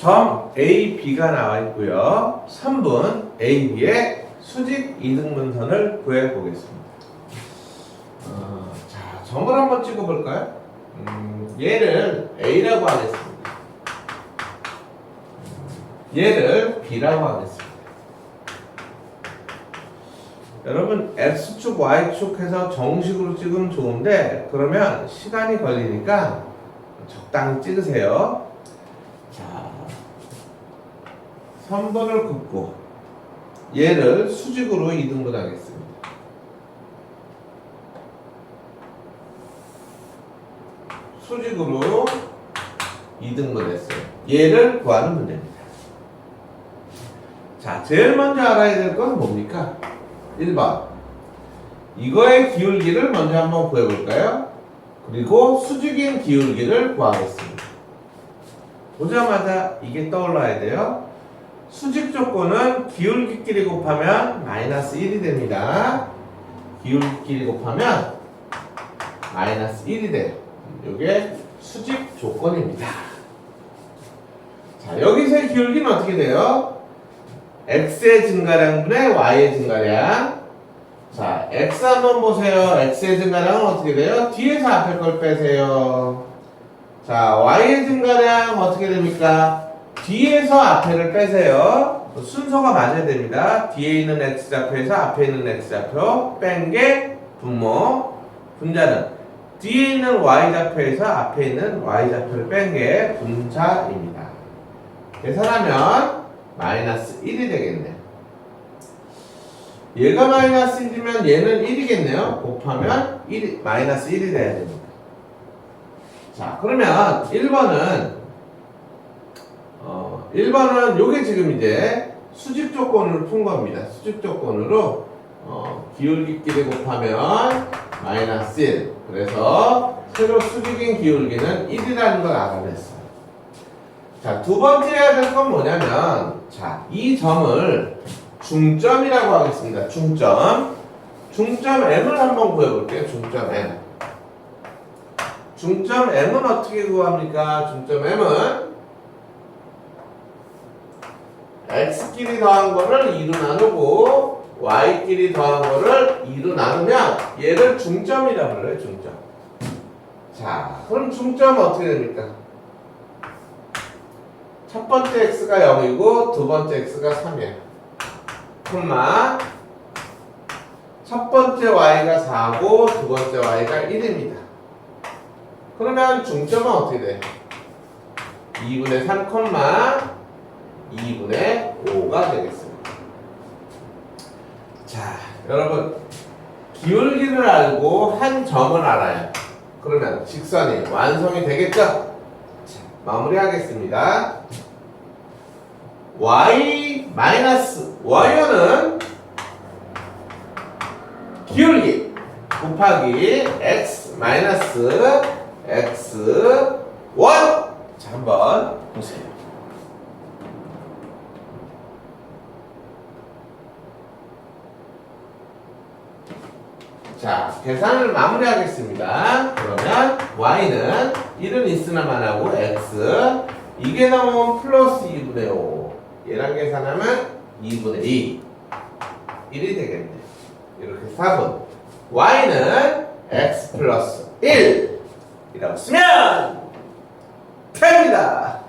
점 A, B가 나와 있고요. 3분 A, B의 수직 이등분선을 구해 보겠습니다. 어, 자, 점을 한번 찍어 볼까요? 음, 얘를 A라고 하겠습니다. 얘를 B라고 하겠습니다. 여러분 X축, Y축 해서 정식으로 찍으면 좋은데 그러면 시간이 걸리니까 적당히 찍으세요. 3번을 긋고 얘를 수직으로 2등분하겠습니다. 수직으로 2등분했어요. 얘를 구하는 문제입니다. 자, 제일 먼저 알아야 될 건 뭡니까? 1번. 이거의 기울기를 먼저 한번 구해볼까요? 그리고 수직인 기울기를 구하겠습니다. 보자마자 이게 떠올라야 돼요. 수직 조건은 기울기끼리 곱하면 마이너스 1이 됩니다. 기울기끼리 곱하면 마이너스 1이 돼요. 이게 수직 조건입니다. 자, 여기서의 기울기는 어떻게 돼요? x의 증가량분의 y의 증가량. 자, x 한번 보세요. x의 증가량은 어떻게 돼요? 뒤에서 앞에 걸 빼세요. 자, y의 증가량 어떻게 됩니까? 뒤에서 앞에를 빼세요. 순서가 맞아야 됩니다. 뒤에 있는 x좌표에서 앞에 있는 x좌표 뺀 게 분모. 분자는 뒤에 있는 y좌표에서 앞에 있는 y좌표를 뺀 게 분자입니다. 계산하면 마이너스 1이 되겠네요. 얘가 마이너스 1이면 얘는 1이겠네요. 곱하면 1, 마이너스 1이 돼야 됩니다. 자, 그러면 1번은, 어, 1번은 요게 지금 이제 수직 조건을 푼 겁니다. 수직 조건으로, 어, 기울기끼리 곱하면 마이너스 1. 그래서 새로 수직인 기울기는 1이라는 걸 알아냈어요. 자, 두 번째 해야 될 건 뭐냐면, 자, 이 점을 중점이라고 하겠습니다. 중점. 중점 M을 한번 구해볼게요. 중점 M. 중점 M은 어떻게 구합니까? 중점 M은 X끼리 더한 거를 2로 나누고 Y끼리 더한 거를 2로 나누면 얘를 중점이라고 불러요. 중점. 자, 그럼 중점은 어떻게 됩니까? 첫 번째 x가 0이고 두 번째 x가 3이야. 콤마 첫 번째 y가 4고 두 번째 y가 1입니다. 그러면 중점은 어떻게 돼? 2분의 3 콤마 2분의 5가 되겠습니다. 자, 여러분 기울기를 알고 한 점을 알아요. 그러면 직선이 완성이 되겠죠? 자, 마무리하겠습니다. y 마이너스 y는 기울기 곱하기 x 마이너스 x 1 자, 한번 보세요. 자, 계산을 마무리하겠습니다. 그러면 y는 1은 있으나 만 하고 x 이게 나오면 플러스 2분의 5 얘랑 계산하면 2분의 2 1이 되겠네. 이렇게 4분. y는 x 플러스 1 이라고 쓰면 됩니다